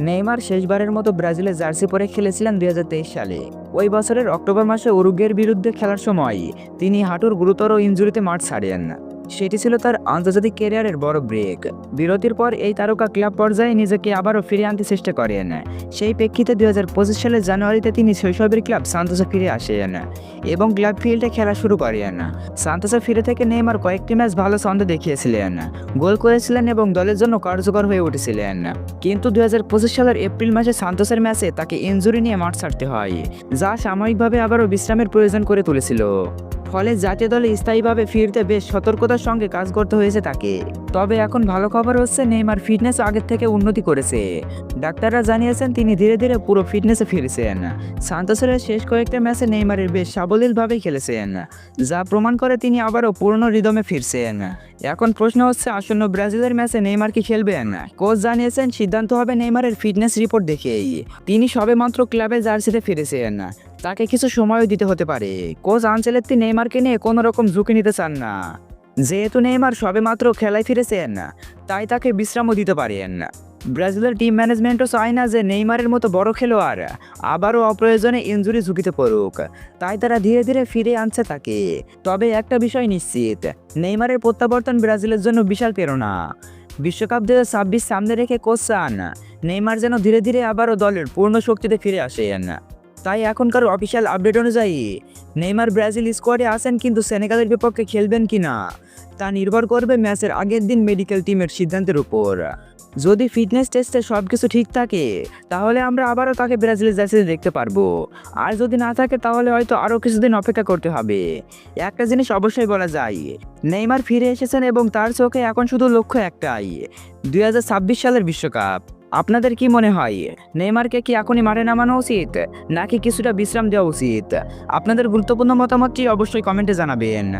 Neymar শেষবারের মতো ব্রাজিলে জার্সি পরে খেলেছিলেন দুই হাজার তেইশ সালে। ওই বছরের অক্টোবর মাসে উরুগের বিরুদ্ধে খেলার সময় তিনি হাঁটুর গুরুতর ইঞ্জুরিতে মাঠ ছাড়েন। সেটি ছিল তার আন্তর্জাতিক ক্যারিয়ারের বড় ব্রেক। বিরতির পর এই তারকা ক্লাব পর্যায়ে নিজেকে আবারও ফিরিয়ে আনতে চেষ্টা করেন। সেই প্রেক্ষিতে দুই হাজার পঁচিশ সালের জানুয়ারিতে তিনি শৈশবের ক্লাব সান্তোসা ফিরে আসেন এবং ক্লাব ফিল্ডে খেলা শুরু করেন। সান্তোসা ফিরে থেকে নেইমার কয়েকটি ম্যাচ ভালো ছন্দ দেখিয়েছিলেন, গোল করেছিলেন এবং দলের জন্য কার্যকর হয়ে উঠেছিলেন। কিন্তু দুই হাজার পঁচিশ সালের এপ্রিল মাসে সান্তোসের ম্যাচে তাকে ইনজুরি নিয়ে মাঠ ছাড়তে হয়, যা সাময়িকভাবে আবারও বিশ্রামের প্রয়োজন করে তুলেছিল। ফলে জাতীয় দলে স্থায়ীভাবে ফিরতে বেশ সতর্কতার সঙ্গে কাজ করতে হয়েছে তাকে। তবে এখন ভালো খবর হচ্ছে নেইমার ফিটনেস আগের থেকে উন্নতি করেছে। ডাক্তাররা জানিয়েছেন তিনি ধীরে ধীরে পুরো ফিটনেসে ফিরেছেন। সান্তোসের শেষ কয়েকটা ম্যাচে নেইমারের বেশ সাবলীলভাবে খেলেছেন, যা প্রমাণ করে তিনি আবারও পূর্ণ রিদমে ফিরছেন। এখন প্রশ্ন হচ্ছে, আসন্ন ব্রাজিলের ম্যাচে নেইমার কি খেলবেন? কোচ জানিয়েছেন, সিদ্ধান্ত হবে নেইমারের ফিটনেস রিপোর্ট দেখেই। তিনি সবেমাত্র ক্লাবে জার্সিতে ফিরেছেন, তাকে কিছু সময়ও দিতে হতে পারে। কোচ আঞ্চেলেত্তি নেইমারকে নিয়ে কোনো রকম ঝুঁকি নিতে চান না। যেহেতু নেইমার সবেমাত্র খেলায় ফিরেছেন, তাই তাকে বিশ্রামও দিতে পারেন। ব্রাজিলের টিম ম্যানেজমেন্টও চায় না যে নেইমারের মতো বড় খেলোয়াড় আবারও অপ্রয়োজনে ইনজুরি ঝুঁকিতে পড়ুক। তাই তারা ধীরে ধীরে ফিরে আনছে তাকে। তবে একটা বিষয় নিশ্চিত, নেইমারের প্রত্যাবর্তন ব্রাজিলের জন্য বিশাল প্রেরণা। বিশ্বকাপ দু হাজার ছাব্বিশ সামনে রেখে কোচ চান, নেইমার যেন ধীরে ধীরে আবারও দলের পূর্ণ শক্তিতে ফিরে আসেন। তাই এখনকার অফিসিয়াল আপডেট অনুযায়ী নেইমার ব্রাজিল স্কোয়াডে আসেন কিন্তু সেনেগালের বিপক্ষে খেলবেন কিনা তা নির্ভর করবে ম্যাচের আগের দিন মেডিকেল টিমের সিদ্ধান্তের উপর। যদি ফিটনেস টেস্টে সব কিছু ঠিক থাকে, তাহলে আমরা আবারও তাকে ব্রাজিলের জার্সিতে দেখতে পারব। আর যদি না থাকে, তাহলে হয়তো আরও কিছুদিন অপেক্ষা করতে হবে। একটা জিনিস অবশ্যই বলা যায়, নেইমার ফিরে এসেছেন এবং তার চোখে এখন শুধু লক্ষ্য একটাই, দুই হাজার ছাব্বিশ সালের বিশ্বকাপ। আপনাদের কি মনে হয়? নেইমারকে কি এখনই মাঠে নামানো উচিত? নাকি কিছুটা বিশ্রাম দেওয়া উচিত? আপনাদের গুরুত্বপূর্ণ মতামতটি অবশ্যই কমেন্টে জানাবেন।